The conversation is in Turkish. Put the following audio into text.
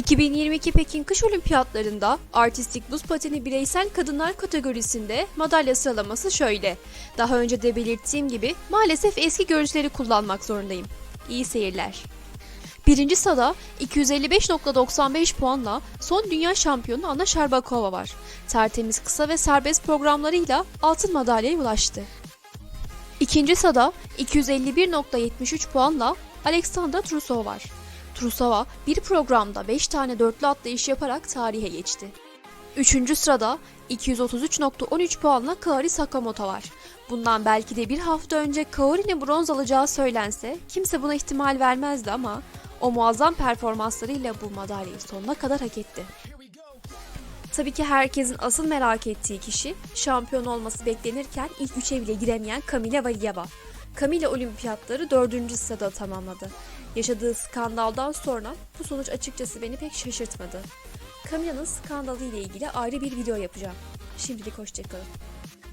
2022 Pekin Kış Olimpiyatlarında artistik buz pateni bireysel kadınlar kategorisinde madalya sıralaması şöyle. Daha önce de belirttiğim gibi maalesef eski görüntüleri kullanmak zorundayım. İyi seyirler. Birinci sırada 255.95 puanla son dünya şampiyonu Anna Sharbakova var. Tertemiz kısa ve serbest programlarıyla altın madalyaya ulaştı. İkinci sırada 251.73 puanla Alexandra Trusova var. Trusova bir programda 5 tane dörtlü atlayış yaparak tarihe geçti. Üçüncü sırada 233.13 puanla Kaori Sakamoto var. Bundan belki de bir hafta önce Kaori'nin bronz alacağı söylense kimse buna ihtimal vermezdi ama o muazzam performanslarıyla bu madalyayı sonuna kadar hak etti. Tabii ki herkesin asıl merak ettiği kişi şampiyon olması beklenirken ilk üçe bile giremeyen Kamila Valieva. Kamila olimpiyatları dördüncü sırada tamamladı. Yaşadığı skandaldan sonra bu sonuç açıkçası beni pek şaşırtmadı. Camila'nın skandalı ile ilgili ayrı bir video yapacağım. Şimdilik hoşçakalın.